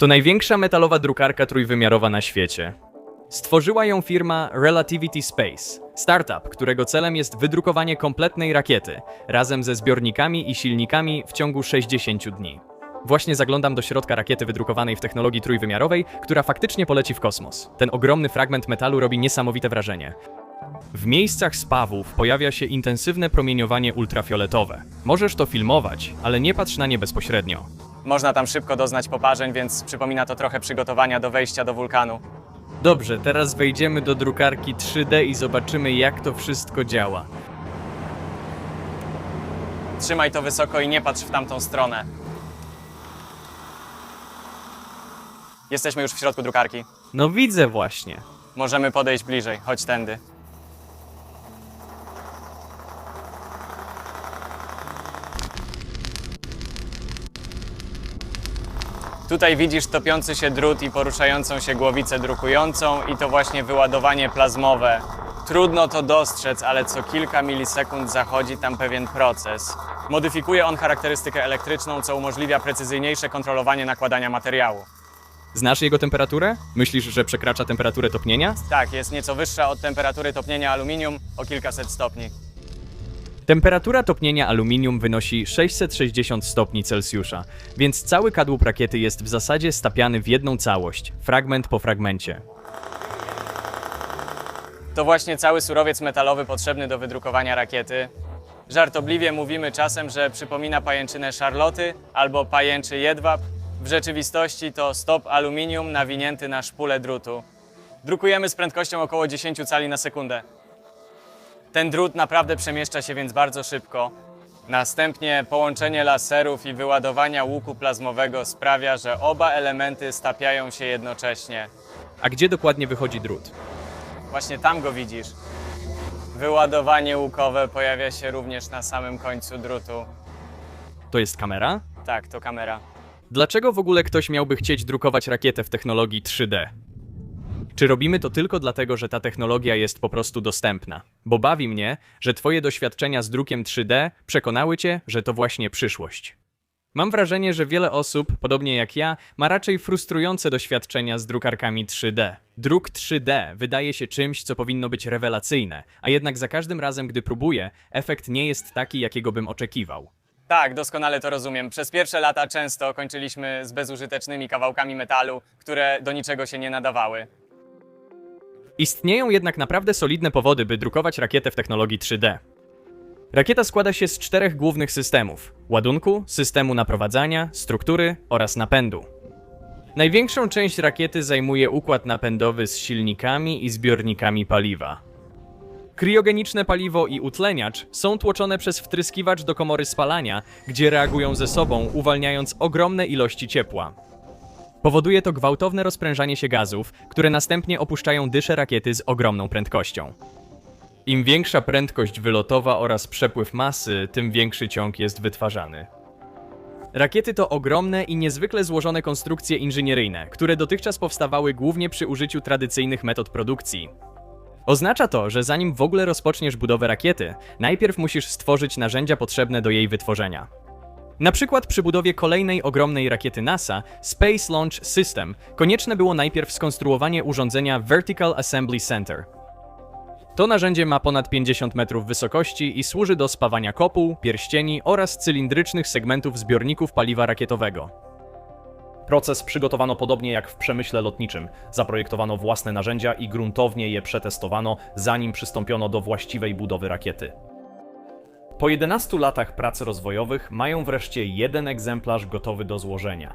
To największa metalowa drukarka trójwymiarowa na świecie. Stworzyła ją firma Relativity Space, startup, którego celem jest wydrukowanie kompletnej rakiety razem ze zbiornikami i silnikami w ciągu 60 dni. Właśnie zaglądam do środka rakiety wydrukowanej w technologii trójwymiarowej, która faktycznie poleci w kosmos. Ten ogromny fragment metalu robi niesamowite wrażenie. W miejscach spawów pojawia się intensywne promieniowanie ultrafioletowe. Możesz to filmować, ale nie patrz na nie bezpośrednio. Można tam szybko doznać poparzeń, więc przypomina to trochę przygotowania do wejścia do wulkanu. Dobrze, teraz wejdziemy do drukarki 3D i zobaczymy, jak to wszystko działa. Trzymaj to wysoko i nie patrz w tamtą stronę. Jesteśmy już w środku drukarki. No widzę właśnie. Możemy podejść bliżej, chodź tędy. Tutaj widzisz topiący się drut i poruszającą się głowicę drukującą i to właśnie wyładowanie plazmowe. Trudno to dostrzec, ale co kilka milisekund zachodzi tam pewien proces. Modyfikuje on charakterystykę elektryczną, co umożliwia precyzyjniejsze kontrolowanie nakładania materiału. Znasz jego temperaturę? Myślisz, że przekracza temperaturę topnienia? Tak, jest nieco wyższa od temperatury topnienia aluminium o kilkaset stopni. Temperatura topnienia aluminium wynosi 660 stopni Celsjusza, więc cały kadłub rakiety jest w zasadzie stapiany w jedną całość, fragment po fragmencie. To właśnie cały surowiec metalowy potrzebny do wydrukowania rakiety. Żartobliwie mówimy czasem, że przypomina pajęczynę szarloty albo pajęczy jedwab. W rzeczywistości to stop aluminium nawinięty na szpulę drutu. Drukujemy z prędkością około 10 cali na sekundę. Ten drut naprawdę przemieszcza się więc bardzo szybko. Następnie połączenie laserów i wyładowania łuku plazmowego sprawia, że oba elementy stapiają się jednocześnie. A gdzie dokładnie wychodzi drut? Właśnie tam go widzisz. Wyładowanie łukowe pojawia się również na samym końcu drutu. To jest kamera? Tak, to kamera. Dlaczego w ogóle ktoś miałby chcieć drukować rakietę w technologii 3D? Czy robimy to tylko dlatego, że ta technologia jest po prostu dostępna? Bo bawi mnie, że Twoje doświadczenia z drukiem 3D przekonały Cię, że to właśnie przyszłość. Mam wrażenie, że wiele osób, podobnie jak ja, ma raczej frustrujące doświadczenia z drukarkami 3D. Druk 3D wydaje się czymś, co powinno być rewelacyjne, a jednak za każdym razem, gdy próbuję, efekt nie jest taki, jakiego bym oczekiwał. Tak, doskonale to rozumiem. Przez pierwsze lata często kończyliśmy z bezużytecznymi kawałkami metalu, które do niczego się nie nadawały. Istnieją jednak naprawdę solidne powody, by drukować rakietę w technologii 3D. Rakieta składa się z czterech głównych systemów: ładunku, systemu naprowadzania, struktury oraz napędu. Największą część rakiety zajmuje układ napędowy z silnikami i zbiornikami paliwa. Kriogeniczne paliwo i utleniacz są tłoczone przez wtryskiwacz do komory spalania, gdzie reagują ze sobą, uwalniając ogromne ilości ciepła. Powoduje to gwałtowne rozprężanie się gazów, które następnie opuszczają dysze rakiety z ogromną prędkością. Im większa prędkość wylotowa oraz przepływ masy, tym większy ciąg jest wytwarzany. Rakiety to ogromne i niezwykle złożone konstrukcje inżynieryjne, które dotychczas powstawały głównie przy użyciu tradycyjnych metod produkcji. Oznacza to, że zanim w ogóle rozpoczniesz budowę rakiety, najpierw musisz stworzyć narzędzia potrzebne do jej wytworzenia. Na przykład przy budowie kolejnej ogromnej rakiety NASA, Space Launch System, konieczne było najpierw skonstruowanie urządzenia Vertical Assembly Center. To narzędzie ma ponad 50 metrów wysokości i służy do spawania kopuł, pierścieni oraz cylindrycznych segmentów zbiorników paliwa rakietowego. Proces przygotowano podobnie jak w przemyśle lotniczym. Zaprojektowano własne narzędzia i gruntownie je przetestowano, zanim przystąpiono do właściwej budowy rakiety. Po 11 latach prac rozwojowych mają wreszcie jeden egzemplarz gotowy do złożenia.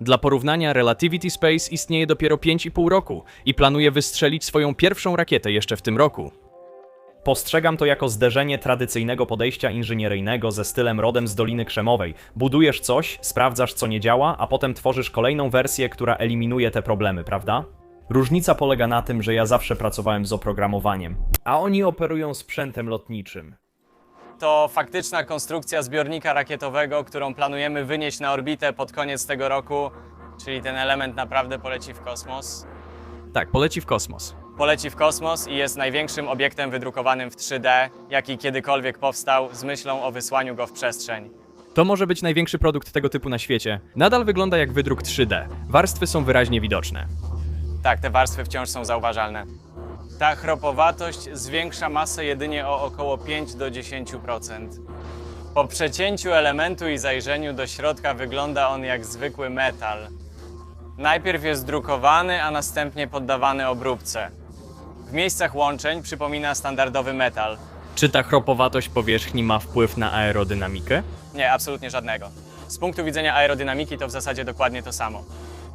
Dla porównania, Relativity Space istnieje dopiero 5,5 roku i planuje wystrzelić swoją pierwszą rakietę jeszcze w tym roku. Postrzegam to jako zderzenie tradycyjnego podejścia inżynieryjnego ze stylem rodem z Doliny Krzemowej. Budujesz coś, sprawdzasz co nie działa, a potem tworzysz kolejną wersję, która eliminuje te problemy, prawda? Różnica polega na tym, że ja zawsze pracowałem z oprogramowaniem, a oni operują sprzętem lotniczym. To faktyczna konstrukcja zbiornika rakietowego, którą planujemy wynieść na orbitę pod koniec tego roku, czyli ten element naprawdę poleci w kosmos. Tak, poleci w kosmos. Poleci w kosmos i jest największym obiektem wydrukowanym w 3D, jaki kiedykolwiek powstał z myślą o wysłaniu go w przestrzeń. To może być największy produkt tego typu na świecie. Nadal wygląda jak wydruk 3D. Warstwy są wyraźnie widoczne. Tak, te warstwy wciąż są zauważalne. Ta chropowatość zwiększa masę jedynie o około 5 do 10%. Po przecięciu elementu i zajrzeniu do środka wygląda on jak zwykły metal. Najpierw jest drukowany, a następnie poddawany obróbce. W miejscach łączeń przypomina standardowy metal. Czy ta chropowatość powierzchni ma wpływ na aerodynamikę? Nie, absolutnie żadnego. Z punktu widzenia aerodynamiki to w zasadzie dokładnie to samo.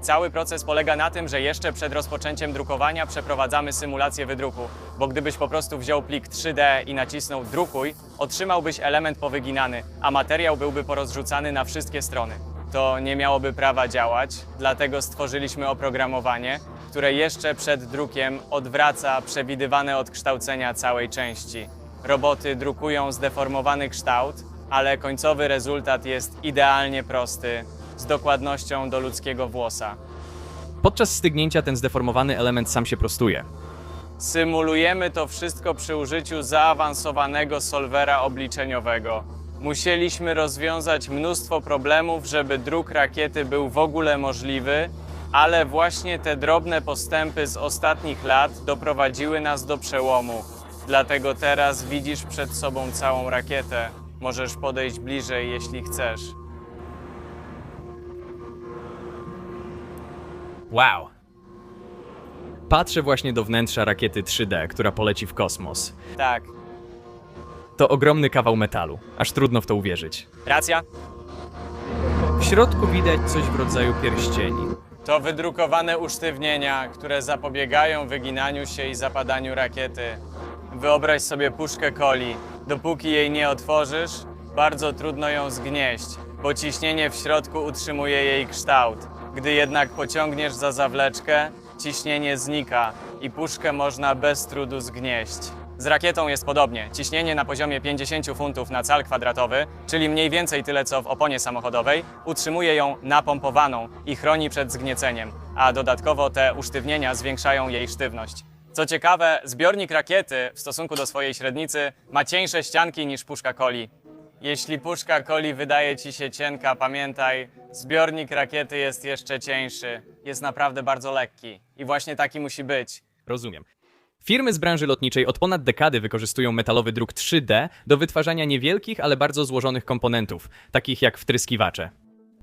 Cały proces polega na tym, że jeszcze przed rozpoczęciem drukowania przeprowadzamy symulację wydruku, bo gdybyś po prostu wziął plik 3D i nacisnął drukuj, otrzymałbyś element powyginany, a materiał byłby porozrzucany na wszystkie strony. To nie miałoby prawa działać, dlatego stworzyliśmy oprogramowanie, które jeszcze przed drukiem odwraca przewidywane odkształcenia całej części. Roboty drukują zdeformowany kształt, ale końcowy rezultat jest idealnie prosty, z dokładnością do ludzkiego włosa. Podczas stygnięcia ten zdeformowany element sam się prostuje. Symulujemy to wszystko przy użyciu zaawansowanego solwera obliczeniowego. Musieliśmy rozwiązać mnóstwo problemów, żeby druk rakiety był w ogóle możliwy, ale właśnie te drobne postępy z ostatnich lat doprowadziły nas do przełomu. Dlatego teraz widzisz przed sobą całą rakietę. Możesz podejść bliżej, jeśli chcesz. Wow. Patrzę właśnie do wnętrza rakiety 3D, która poleci w kosmos. Tak, To ogromny kawał metalu, aż trudno w to uwierzyć. racja. W środku widać coś w rodzaju pierścieni. To wydrukowane usztywnienia, które zapobiegają wyginaniu się i zapadaniu rakiety. Wyobraź sobie puszkę coli. Dopóki jej nie otworzysz, bardzo trudno ją zgnieść, bo ciśnienie w środku utrzymuje jej kształt. Gdy jednak pociągniesz za zawleczkę, ciśnienie znika i puszkę można bez trudu zgnieść. Z rakietą jest podobnie. Ciśnienie na poziomie 50 funtów na cal kwadratowy, czyli mniej więcej tyle co w oponie samochodowej, utrzymuje ją napompowaną i chroni przed zgnieceniem, a dodatkowo te usztywnienia zwiększają jej sztywność. Co ciekawe, zbiornik rakiety w stosunku do swojej średnicy ma cieńsze ścianki niż puszka coli. Jeśli puszka coli wydaje ci się cienka, pamiętaj, zbiornik rakiety jest jeszcze cieńszy. Jest naprawdę bardzo lekki i właśnie taki musi być. Rozumiem. Firmy z branży lotniczej od ponad dekady wykorzystują metalowy druk 3D do wytwarzania niewielkich, ale bardzo złożonych komponentów, takich jak wtryskiwacze.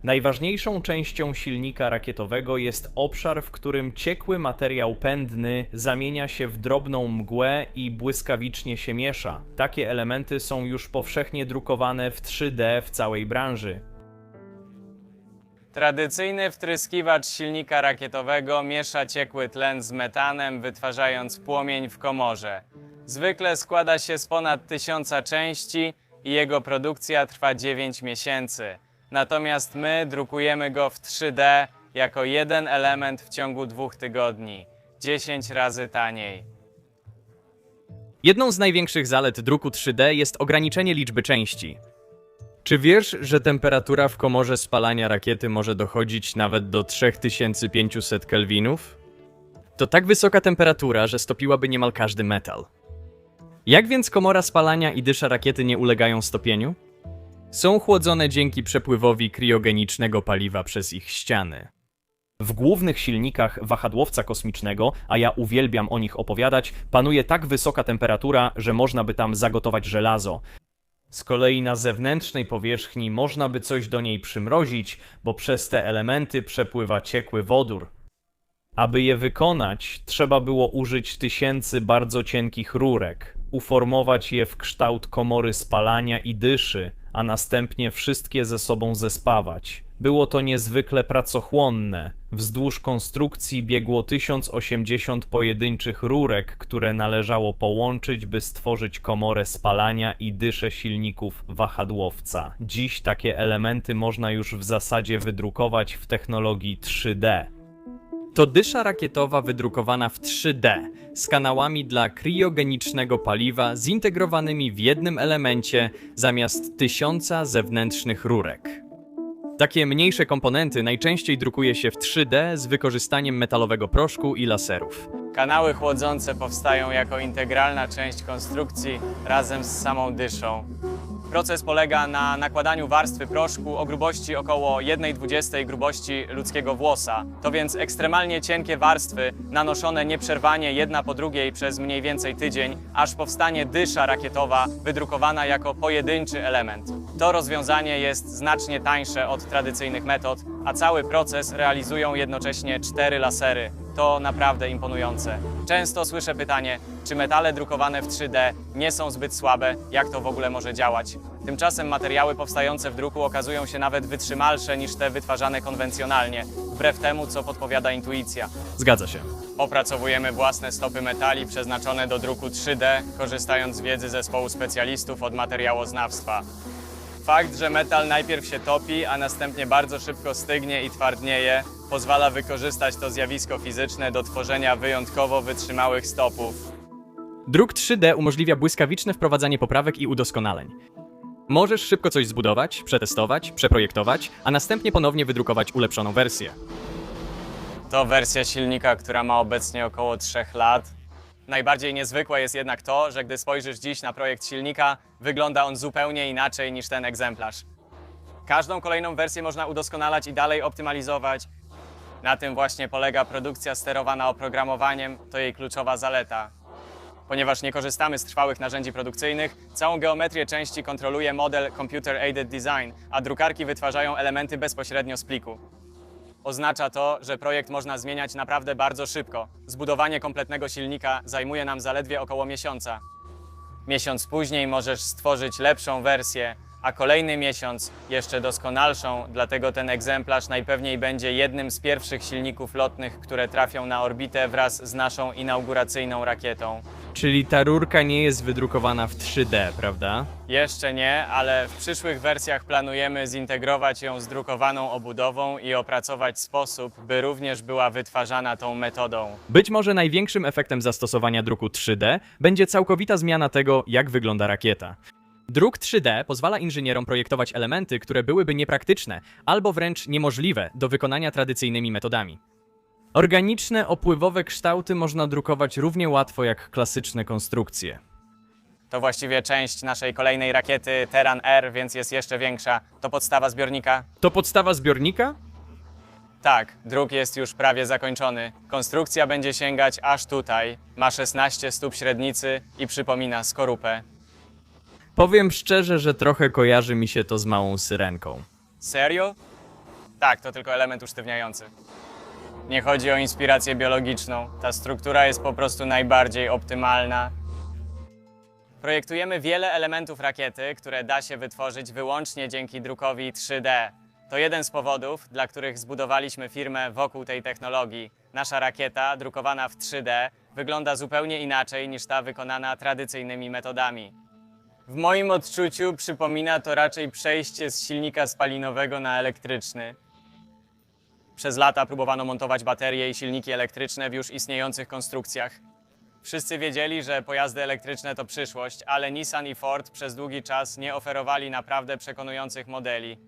Najważniejszą częścią silnika rakietowego jest obszar, w którym ciekły materiał pędny zamienia się w drobną mgłę i błyskawicznie się miesza. Takie elementy są już powszechnie drukowane w 3D w całej branży. Tradycyjny wtryskiwacz silnika rakietowego miesza ciekły tlen z metanem, wytwarzając płomień w komorze. Zwykle składa się z ponad tysiąca części i jego produkcja trwa 9 miesięcy. Natomiast my drukujemy go w 3D jako jeden element w ciągu dwóch tygodni. 10 razy taniej. Jedną z największych zalet druku 3D jest ograniczenie liczby części. Czy wiesz, że temperatura w komorze spalania rakiety może dochodzić nawet do 3500 kelwinów? To tak wysoka temperatura, że stopiłaby niemal każdy metal. Jak więc komora spalania i dysza rakiety nie ulegają stopieniu? Są chłodzone dzięki przepływowi kriogenicznego paliwa przez ich ściany. W głównych silnikach wahadłowca kosmicznego, a ja uwielbiam o nich opowiadać, panuje tak wysoka temperatura, że można by tam zagotować żelazo. Z kolei na zewnętrznej powierzchni można by coś do niej przymrozić, bo przez te elementy przepływa ciekły wodór. Aby je wykonać, trzeba było użyć tysięcy bardzo cienkich rurek, uformować je w kształt komory spalania i dyszy, a następnie wszystkie ze sobą zespawać. Było to niezwykle pracochłonne. Wzdłuż konstrukcji biegło 1080 pojedynczych rurek, które należało połączyć, by stworzyć komorę spalania i dyszę silników wahadłowca. Dziś takie elementy można już w zasadzie wydrukować w technologii 3D. To dysza rakietowa wydrukowana w 3D z kanałami dla kriogenicznego paliwa zintegrowanymi w jednym elemencie zamiast tysiąca zewnętrznych rurek. Takie mniejsze komponenty najczęściej drukuje się w 3D z wykorzystaniem metalowego proszku i laserów. Kanały chłodzące powstają jako integralna część konstrukcji razem z samą dyszą. Proces polega na nakładaniu warstwy proszku o grubości około 1,20 grubości ludzkiego włosa. To więc ekstremalnie cienkie warstwy nanoszone nieprzerwanie jedna po drugiej przez mniej więcej tydzień, aż powstanie dysza rakietowa wydrukowana jako pojedynczy element. To rozwiązanie jest znacznie tańsze od tradycyjnych metod, a cały proces realizują jednocześnie cztery lasery. To naprawdę imponujące. Często słyszę pytanie, czy metale drukowane w 3D nie są zbyt słabe, jak to w ogóle może działać. Tymczasem materiały powstające w druku okazują się nawet wytrzymalsze niż te wytwarzane konwencjonalnie, wbrew temu, co podpowiada intuicja. Zgadza się. Opracowujemy własne stopy metali przeznaczone do druku 3D, korzystając z wiedzy zespołu specjalistów od materiałoznawstwa. Fakt, że metal najpierw się topi, a następnie bardzo szybko stygnie i twardnieje, pozwala wykorzystać to zjawisko fizyczne do tworzenia wyjątkowo wytrzymałych stopów. Druk 3D umożliwia błyskawiczne wprowadzanie poprawek i udoskonaleń. Możesz szybko coś zbudować, przetestować, przeprojektować, a następnie ponownie wydrukować ulepszoną wersję. To wersja silnika, która ma obecnie około 3 lat. Najbardziej niezwykłe jest jednak to, że gdy spojrzysz dziś na projekt silnika, wygląda on zupełnie inaczej niż ten egzemplarz. Każdą kolejną wersję można udoskonalać i dalej optymalizować. Na tym właśnie polega produkcja sterowana oprogramowaniem, to jej kluczowa zaleta. Ponieważ nie korzystamy z trwałych narzędzi produkcyjnych, całą geometrię części kontroluje model Computer Aided Design, a drukarki wytwarzają elementy bezpośrednio z pliku. Oznacza to, że projekt można zmieniać naprawdę bardzo szybko. Zbudowanie kompletnego silnika zajmuje nam zaledwie około miesiąca. Miesiąc później możesz stworzyć lepszą wersję, a kolejny miesiąc jeszcze doskonalszą, dlatego ten egzemplarz najpewniej będzie jednym z pierwszych silników lotnych, które trafią na orbitę wraz z naszą inauguracyjną rakietą. Czyli ta rurka nie jest wydrukowana w 3D, prawda? Jeszcze nie, ale w przyszłych wersjach planujemy zintegrować ją z drukowaną obudową i opracować sposób, by również była wytwarzana tą metodą. Być może największym efektem zastosowania druku 3D będzie całkowita zmiana tego, jak wygląda rakieta. Druk 3D pozwala inżynierom projektować elementy, które byłyby niepraktyczne albo wręcz niemożliwe do wykonania tradycyjnymi metodami. Organiczne, opływowe kształty można drukować równie łatwo jak klasyczne konstrukcje. To właściwie część naszej kolejnej rakiety Terran R, więc jest jeszcze większa. To podstawa zbiornika. To podstawa zbiornika? Tak, druk jest już prawie zakończony. Konstrukcja będzie sięgać aż tutaj. Ma 16 stóp średnicy i przypomina skorupę. Powiem szczerze, że trochę kojarzy mi się to z małą syrenką. Serio? Tak, to tylko element usztywniający. Nie chodzi o inspirację biologiczną. Ta struktura jest po prostu najbardziej optymalna. Projektujemy wiele elementów rakiety, które da się wytworzyć wyłącznie dzięki drukowi 3D. To jeden z powodów, dla których zbudowaliśmy firmę wokół tej technologii. Nasza rakieta, drukowana w 3D, wygląda zupełnie inaczej niż ta wykonana tradycyjnymi metodami. W moim odczuciu przypomina to raczej przejście z silnika spalinowego na elektryczny. Przez lata próbowano montować baterie i silniki elektryczne w już istniejących konstrukcjach. Wszyscy wiedzieli, że pojazdy elektryczne to przyszłość, ale Nissan i Ford przez długi czas nie oferowali naprawdę przekonujących modeli.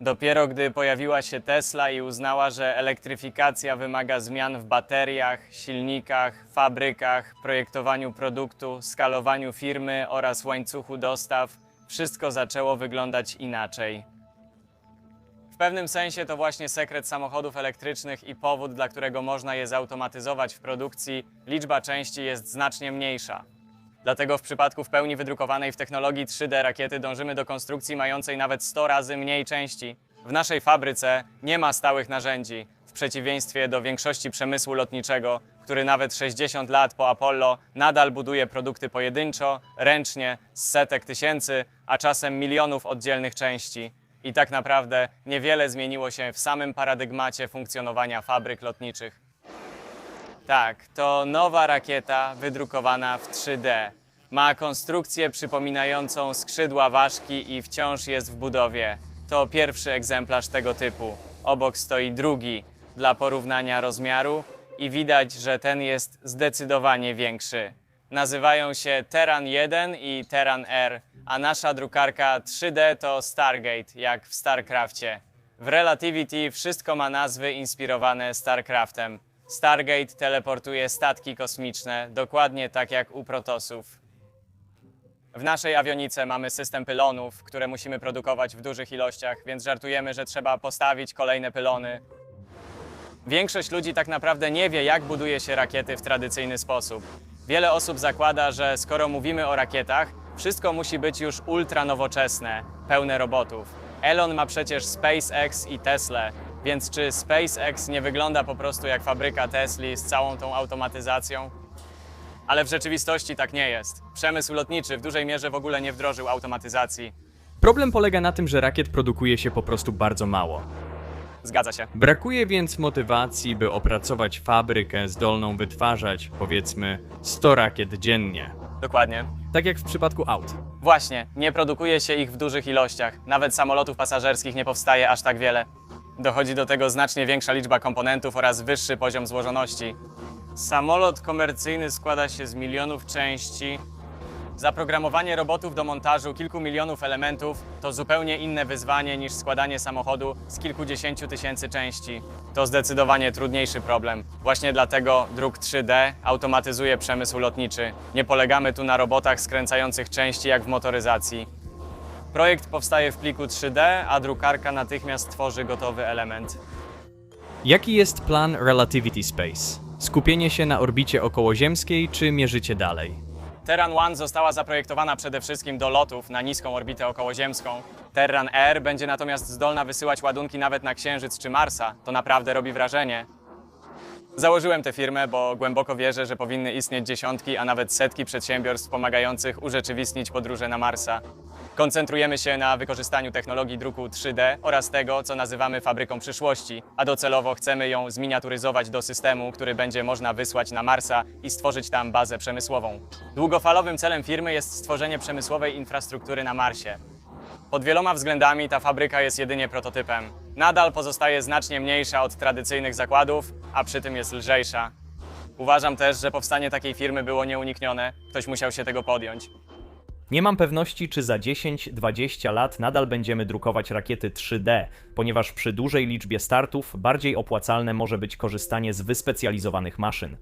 Dopiero gdy pojawiła się Tesla i uznała, że elektryfikacja wymaga zmian w bateriach, silnikach, fabrykach, projektowaniu produktu, skalowaniu firmy oraz łańcuchu dostaw, wszystko zaczęło wyglądać inaczej. Pewnym sensie to właśnie sekret samochodów elektrycznych i powód, dla którego można je zautomatyzować w produkcji, liczba części jest znacznie mniejsza. Dlatego w przypadku w pełni wydrukowanej w technologii 3D rakiety dążymy do konstrukcji mającej nawet 100 razy mniej części. W naszej fabryce nie ma stałych narzędzi, w przeciwieństwie do większości przemysłu lotniczego, który nawet 60 lat po Apollo nadal buduje produkty pojedynczo, ręcznie, z setek tysięcy, a czasem milionów oddzielnych części. I tak naprawdę niewiele zmieniło się w samym paradygmacie funkcjonowania fabryk lotniczych. Tak, to nowa rakieta wydrukowana w 3D. Ma konstrukcję przypominającą skrzydła ważki i wciąż jest w budowie. To pierwszy egzemplarz tego typu. Obok stoi drugi dla porównania rozmiaru i widać, że ten jest zdecydowanie większy. Nazywają się Terran 1 i Terran R, a nasza drukarka 3D to Stargate, jak w StarCraftie. W Relativity wszystko ma nazwy inspirowane StarCraftem. Stargate teleportuje statki kosmiczne, dokładnie tak jak u Protosów. W naszej awionice mamy system pylonów, które musimy produkować w dużych ilościach, więc żartujemy, że trzeba postawić kolejne pylony. Większość ludzi tak naprawdę nie wie, jak buduje się rakiety w tradycyjny sposób. Wiele osób zakłada, że skoro mówimy o rakietach, wszystko musi być już ultra nowoczesne, pełne robotów. Elon ma przecież SpaceX i Tesla, więc czy SpaceX nie wygląda po prostu jak fabryka Tesli z całą tą automatyzacją? Ale w rzeczywistości tak nie jest. Przemysł lotniczy w dużej mierze w ogóle nie wdrożył automatyzacji. Problem polega na tym, że rakiet produkuje się po prostu bardzo mało. Zgadza się. Brakuje więc motywacji, by opracować fabrykę zdolną wytwarzać, powiedzmy, 100 rakiet dziennie. Dokładnie. Tak jak w przypadku aut. Właśnie, nie produkuje się ich w dużych ilościach. Nawet samolotów pasażerskich nie powstaje aż tak wiele. Dochodzi do tego znacznie większa liczba komponentów oraz wyższy poziom złożoności. Samolot komercyjny składa się z milionów części. Zaprogramowanie robotów do montażu kilku milionów elementów to zupełnie inne wyzwanie niż składanie samochodu z kilkudziesięciu tysięcy części. To zdecydowanie trudniejszy problem. Właśnie dlatego druk 3D automatyzuje przemysł lotniczy. Nie polegamy tu na robotach skręcających części jak w motoryzacji. Projekt powstaje w pliku 3D, a drukarka natychmiast tworzy gotowy element. Jaki jest plan Relativity Space? Skupienie się na orbicie okołoziemskiej, czy mierzycie dalej? Terran One została zaprojektowana przede wszystkim do lotów na niską orbitę okołoziemską. Terran Air będzie natomiast zdolna wysyłać ładunki nawet na Księżyc czy Marsa. To naprawdę robi wrażenie. Założyłem tę firmę, bo głęboko wierzę, że powinny istnieć dziesiątki, a nawet setki przedsiębiorstw pomagających urzeczywistnić podróże na Marsa. Koncentrujemy się na wykorzystaniu technologii druku 3D oraz tego, co nazywamy fabryką przyszłości, a docelowo chcemy ją zminiaturyzować do systemu, który będzie można wysłać na Marsa i stworzyć tam bazę przemysłową. Długofalowym celem firmy jest stworzenie przemysłowej infrastruktury na Marsie. Pod wieloma względami ta fabryka jest jedynie prototypem. Nadal pozostaje znacznie mniejsza od tradycyjnych zakładów, a przy tym jest lżejsza. Uważam też, że powstanie takiej firmy było nieuniknione. Ktoś musiał się tego podjąć. Nie mam pewności, czy za 10-20 lat nadal będziemy drukować rakiety 3D, ponieważ przy dużej liczbie startów bardziej opłacalne może być korzystanie z wyspecjalizowanych maszyn.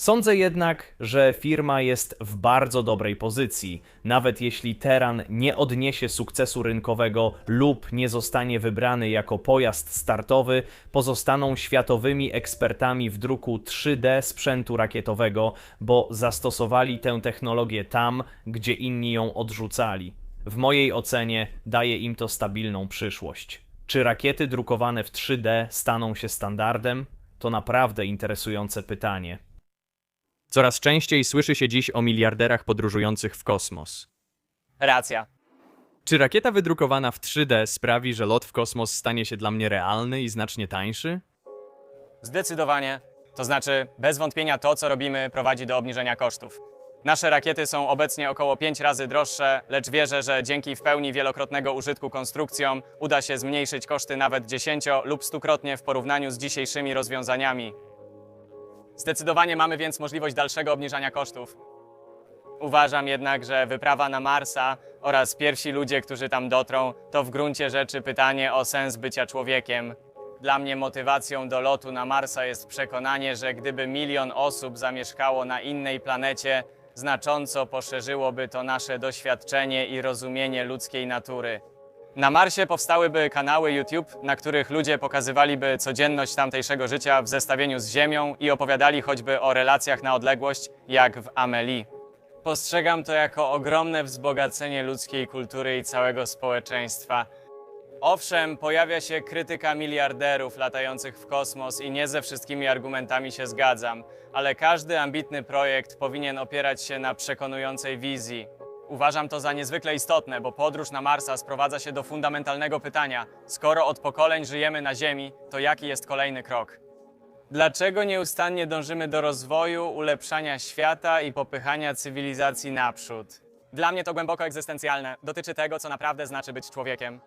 Sądzę jednak, że firma jest w bardzo dobrej pozycji. Nawet jeśli Teran nie odniesie sukcesu rynkowego lub nie zostanie wybrany jako pojazd startowy, pozostaną światowymi ekspertami w druku 3D sprzętu rakietowego, bo zastosowali tę technologię tam, gdzie inni ją odrzucali. W mojej ocenie daje im to stabilną przyszłość. Czy rakiety drukowane w 3D staną się standardem? To naprawdę interesujące pytanie. Coraz częściej słyszy się dziś o miliarderach podróżujących w kosmos. Racja. Czy rakieta wydrukowana w 3D sprawi, że lot w kosmos stanie się dla mnie realny i znacznie tańszy? Zdecydowanie. To znaczy, bez wątpienia to, co robimy, prowadzi do obniżenia kosztów. Nasze rakiety są obecnie około 5 razy droższe, lecz wierzę, że dzięki w pełni wielokrotnego użytku konstrukcjom uda się zmniejszyć koszty nawet 10 lub 100-krotnie w porównaniu z dzisiejszymi rozwiązaniami. Zdecydowanie mamy więc możliwość dalszego obniżania kosztów. Uważam jednak, że wyprawa na Marsa oraz pierwsi ludzie, którzy tam dotrą, to w gruncie rzeczy pytanie o sens bycia człowiekiem. Dla mnie motywacją do lotu na Marsa jest przekonanie, że gdyby milion osób zamieszkało na innej planecie, znacząco poszerzyłoby to nasze doświadczenie i rozumienie ludzkiej natury. Na Marsie powstałyby kanały YouTube, na których ludzie pokazywaliby codzienność tamtejszego życia w zestawieniu z Ziemią i opowiadali choćby o relacjach na odległość, jak w Amelie. Postrzegam to jako ogromne wzbogacenie ludzkiej kultury i całego społeczeństwa. Owszem, pojawia się krytyka miliarderów latających w kosmos i nie ze wszystkimi argumentami się zgadzam, ale każdy ambitny projekt powinien opierać się na przekonującej wizji. Uważam to za niezwykle istotne, bo podróż na Marsa sprowadza się do fundamentalnego pytania: skoro od pokoleń żyjemy na Ziemi, to jaki jest kolejny krok? Dlaczego nieustannie dążymy do rozwoju, ulepszania świata i popychania cywilizacji naprzód? Dla mnie to głęboko egzystencjalne. Dotyczy tego, co naprawdę znaczy być człowiekiem.